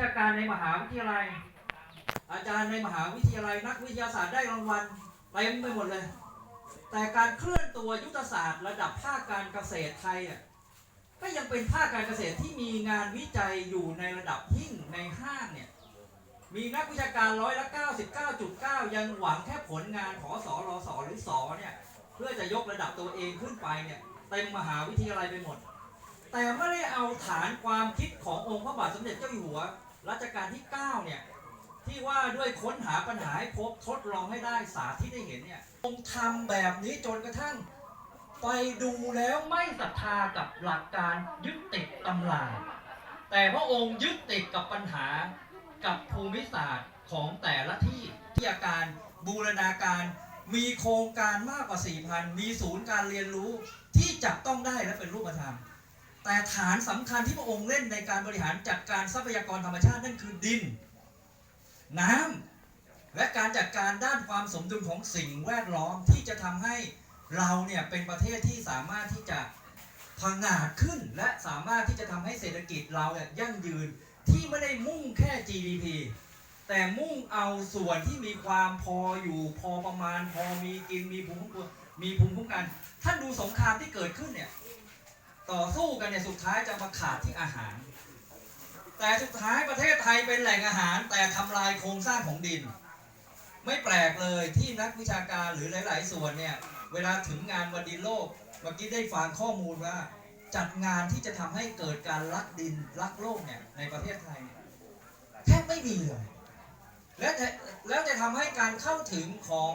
ชาการในมหาวิทยาลัย อาจารย์ในมหาวิทยาลัยนักวิทยาศาสตร์ได้รางวัลเต็มไปหมดเลย แต่การเคลื่อนตัวยุทธศาสตร์ระดับภาคการเกษตรไทยอะก็ยังเป็นภาคการเกษตรที่มีงานวิจัยอยู่ในระดับหิ่งในห้างเนี่ยมีนักวิชาการร้อยละ 99.9 ยังหวังแค่ผลงานของสอรอสอหรือสอเนี่ยเพื่อจะยกระดับตัวเองขึ้นไปเนี่ยเต็มมหาวิทยาลัยไปหมด แต่ไม่ได้เอาฐานความคิดขององค์พระบาทสมเด็จเจ้าอยู่หัว รัชกาลที่ 9 เนี่ย ที่ว่าด้วยค้นหาปัญหาให้พบทดลองให้ได้สาธิตให้เห็นเนี่ยองทำแบบนี้จนกระทั่ง ไปดูแล้วไม่ศรัทธากับหลักการยึดติดตำราแต่พระองค์ยึดติดกับปัญหากับภูมิศาสตร์ของแต่ละที่ที่อาการบูรณาการมีโครงการมากกว่า 4,000 มีศูนย์การเรียนรู้ที่จับต้องได้และเป็นรูปธรรม แต่ฐานสำคัญที่พระองค์เล่นในการบริหารจัดการทรัพยากรธรรมชาตินั่นคือดิน น้ำและการจัดการด้านความสมดุลของสิ่งแวดล้อมที่จะทำให้เราเนี่ยเป็นประเทศที่สามารถที่จะพังงาดขึ้น และสามารถที่จะทำให้เศรษฐกิจเราเนี่ยยั่งยืนที่ไม่ได้มุ่งแค่ GDP แต่มุ่งเอาส่วนที่มีความพออยู่พอประมาณ พอมีกินมีภูมิคุ้มมีภูมิคุ้มกันท่านดูสงครามที่เกิดขึ้นเนี่ย ต่อสู้กันเนี่ยสุดท้ายจะมาขาดที่อาหาร แต่สุดท้ายประเทศไทยเป็นแหล่งอาหาร แต่ทำลายโครงสร้างของดิน ไม่แปลกเลยที่นักวิชาการหรือหลาย ๆ ส่วนเนี่ยเวลาถึงงานวันดินโลกเมื่อกี้ได้ฟังข้อมูลว่า จัดงานที่จะทำให้เกิดการรักดินรักโลกเนี่ยในประเทศไทยแทบไม่มีเลยและจะแล้วจะทำให้การเข้าถึงของ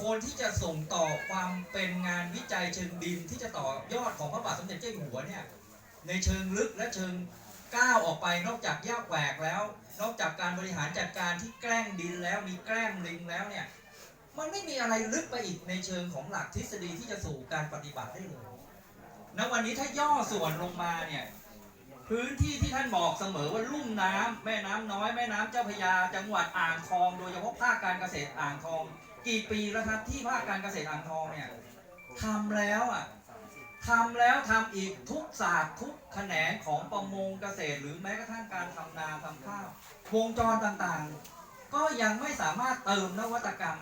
คนที่จะส่งต่อความเป็นงานวิจัยเชิงดินที่จะต่อยอดของพระบาทสมเด็จเจ้าอยู่หัวเนี่ยในเชิงลึกและเชิงก้าวออกไปนอกจากแยกแหวกแล้ว นอกจากการบริหารจัดการที่แกล้งดินแล้วมีแกล้งลิงแล้วเนี่ยมันไม่มีอะไรลึกไปอีกในเชิงของหลักทฤษฎีที่จะสู่การปฏิบัติได้เลยณวันนี้ถ้าย่อส่วนลงมาเนี่ยพื้นที่ที่ท่านบอกเสมอว่าลุ่มน้ำแม่น้ำน้อยแม่น้ำเจ้าพยาจังหวัดอ่างทอง โดยเฉพาะภาคการเกษตรอ่างทอง กี่ปีแล้วครับที่ภาคการเกษตรอ่างทองเนี่ยทำแล้วอะทำแล้วทำอีกทุกศาสตร์ทุกแขนงของประมงเกษตร หรือแม้กระทั่งการทำนาทำข้าววงจรต่างๆ ก็ยังไม่สามารถเติมนวัตกรรม